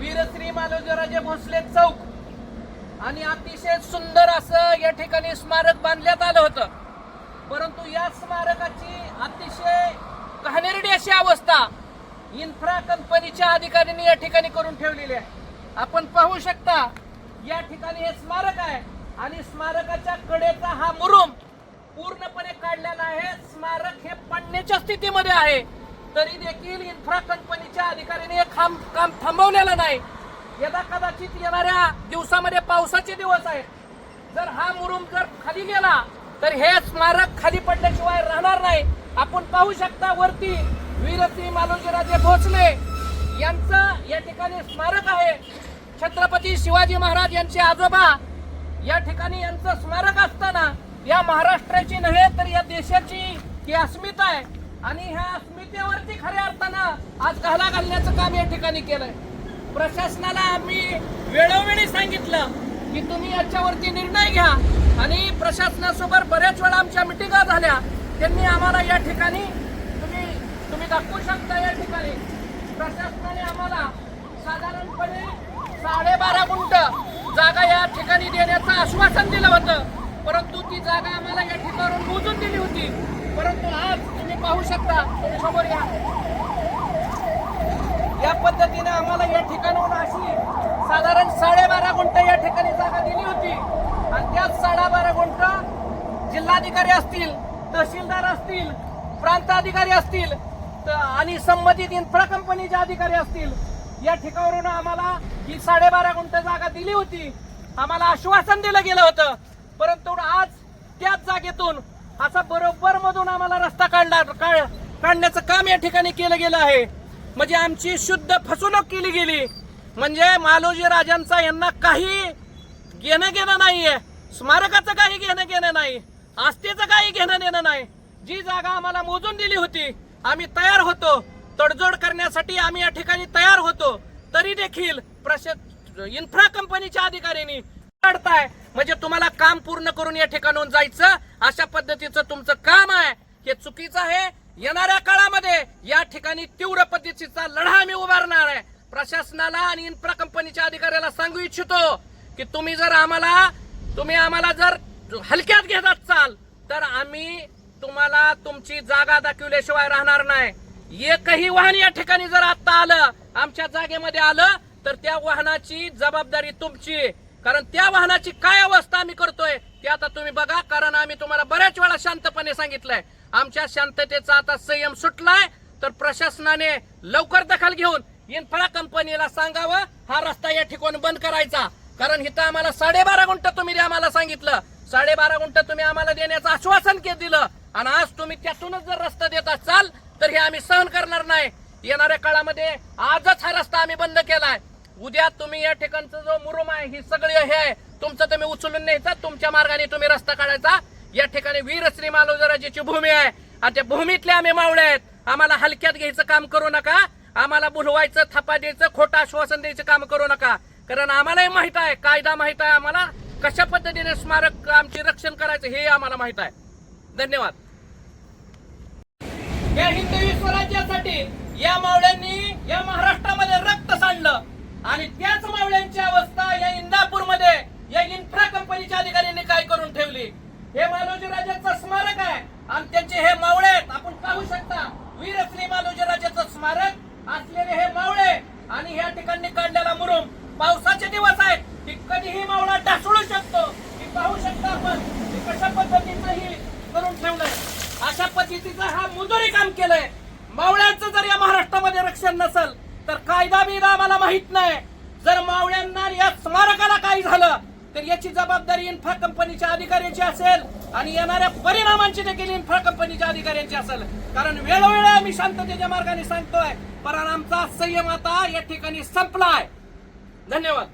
वीरश्री मालोजीराजे भोसले चौक. आणि अतिशय सुंदर असं या ठिकाणी स्मारक बांधण्यात आलं होतं. परंतु या स्मारकाची अतिशय घाणेरडी अशी अवस्था इन्फ्रा कंपनीच्या अधिकाऱ्यांनी या ठिकाणी करून ठेवलेली आहे. आपण पाहू शकता या ठिकाणी हे स्मारक आहे आणि स्मारकाच्या कडेचा हा मुरुम पूर्णपणे काढलेला आहे. स्मारक हे पडण्याच्या स्थितीमध्ये आहे. तरी देखील इन्फ्रा कंपनीच्या अधिकाऱ्याने काम काम थांबवलेलं नाही. यदा कदाचित येणाऱ्या दिवसामध्ये पावसाचे दिवस आहेत. जर हा मुरुम जर खाली गेला तर हे स्मारक खाली पडल्याशिवाय राहणार नाही. आपण पाहू शकता वरती वीरसिंह मालोजीराजे भोसले यांचं या ठिकाणी स्मारक आहे. छत्रपती शिवाजी महाराज यांचे आजोबा या ठिकाणी यांचं स्मारक असताना या महाराष्ट्राची नव्हे तर या देशाची ही अस्मिता आहे. आणि ह्या अस्मितेवरती खऱ्या अर्थानं आज घाला घालण्याचं काम या ठिकाणी केलंय. प्रशासनाला आम्ही वेळोवेळी सांगितलं की तुम्ही याच्यावरती निर्णय घ्या. आणि प्रशासनासोबत बऱ्याच वेळा आमच्या मिटिंगा झाल्या. त्यांनी आम्हाला या ठिकाणी तुम्ही तुम्ही दाखवू शकता या ठिकाणी. प्रशासनाने आम्हाला साधारणपणे साडेबारा गुंट जागा या ठिकाणी देण्याचं आश्वासन दिलं होतं. परंतु ती जागा आम्हाला या ठिकाणावरून मोजून दिली होती. परंतु आज पाहू शकता. समोर या. या पद्धतीने आम्हाला या ठिकाणाहून अशी साधारण साडेबारा गुंट या ठिकाणी जागा दिली होती. आणि त्याच साडेबारा गुंठ जिल्हाधिकारी असतील तहसीलदार असतील प्रांताधिकारी असतील आणि संबंधित इन्फ्रा कंपनीचे अधिकारी असतील या ठिकाणावरून आम्हाला ही साडेबारा गुंट जागा दिली होती. आम्हाला आश्वासन दिलं गेलं होतं. परंतु आज त्याच जागेतून असा बरोबर मधून आम्हाला रस्ता काढला काढ- काढण्याचं काम या ठिकाणी केलं गेलं आहे. म्हणजे आमची शुद्ध फसवणूक केली गेली. म्हणजे मालोजी राजांचा यांना काही घेणं घेणं नाहीये. स्मारकाचं काही घेणं घेणं नाही. आस्थेचं काही घेणं देणं नाही. जी जागा आम्हाला मोजून दिली होती आम्ही तयार होतो. तडजोड करण्यासाठी आम्ही या ठिकाणी तयार होतो. तरी देखील प्रश इन्फ्रा कंपनीच्या अधिकाऱ्यांनी काढताय. म्हणजे तुम्हाला काम पूर्ण करून या ठिकाणून जायचं अशा पद्धतीचं तुमचं काम आहे. हे चुकीचं आहे. येणाऱ्या काळामध्ये या ठिकाणी तीव्र पद्धतीचा लढा आम्ही उभारणार आहे. प्रशासनाला आणि इन्फ्रा कंपनीच्या अधिकाऱ्याला सांगू इच्छितो की तुम्ही जर आम्हाला तुम्ही आम्हाला जर हलक्यात घेत असाल तर आम्ही तुम्हाला तुमची जागा दाखवल्याशिवाय राहणार नाही. एकही वाहन या ठिकाणी जर आता आलं आमच्या जागेमध्ये आलं तर त्या वाहनाची जबाबदारी तुमची. कारण त्या वाहनाची काय अवस्था आम्ही करतोय ते आता तुम्ही बघा कारण आम्ही तुम्हाला बऱ्याच वेळा शांतपणे सांगितलंय. आमच्या शांततेचा आता संयम सुटलाय तर प्रशासनाने लवकर दखल घेऊन इन्फ्रा कंपनीला सांगावं हा रस्ता या ठिकाणी बंद करायचा. कारण इथं आम्हाला साडेबारा गुंट तुम्ही आम्हाला सांगितलं. साडेबारा गुंट तुम्ही आम्हाला देण्याचं आश्वासन के दिलं. आणि आज तुम्ही त्यातूनच जर रस्ता देत असाल तर हे आम्ही सहन करणार नाही. येणाऱ्या काळामध्ये आजच हा रस्ता आम्ही बंद केलाय. उद्या तुम्ही या ठिकाणचं जो मुरुम आहे ही सगळी हे आहे. तुमचं तुम्ही उचलून न्यायचं तुमच्या मार्गाने तुम्ही रस्ता काढायचा. या ठिकाणी वीरश्री मालोजराजीची भूमी आहे. आणि त्या भूमीतले आम्ही मावळे आहेत. आम्हाला हलक्यात घ्यायचं काम करू नका. आम्हाला बुलवायचं थपा द्यायचं खोटं आश्वासन द्यायचं काम करू नका. कारण आम्हालाही माहीत आहे कायदा माहीत आहे आम्हाला. कशा पद्धतीने स्मारक आमचे रक्षण करायचं हे आम्हाला माहीत आहे. धन्यवाद. या हिंदवी स्वराज्यासाठी या मावळ्या या महाराष्ट्रामध्ये रक्त सांडलं आणि त्याच मावळ्यांची अवस्था या इंदापूरमध्ये या इन्फ्रा कंपनीच्या अधिकाऱ्यांनी काय करून ठेवली हे मालोजी राजाचं स्मारक आहे. आणि त्यांचे हे मावळे आहेत. आपण पाहू शकता वीर मालोजी राजाचं स्मारक असलेले हे मावळे आणि ह्या ठिकाणी काढलेला मुरुम. पावसाचे दिवस आहेत. की कधीही मावळा ढासळू शकतो. की पाहू शकता आपण कशा पद्धतीचं ही करून ठेवलंय. अशा पद्धतीचं हा मुजुरी काम केलंय. मावळ्यांचं जर या महाराष्ट्रामध्ये रक्षण नसेल तर कायदा बिदा आम्हाला माहीत नाही. जर मावळ्यांना या स्मारकाला काही झालं तर याची जबाबदारी इन्फ्रा कंपनीच्या अधिकाऱ्यांची असेल आणि येणाऱ्या परिणामांची देखील इन्फ्रा कंपनीच्या अधिकाऱ्यांची असेल. कारण वेळोवेळी आम्ही शांततेच्या मार्गाने सांगतोय पण आमचा संयम आता या ठिकाणी संपला आहे धन्यवाद.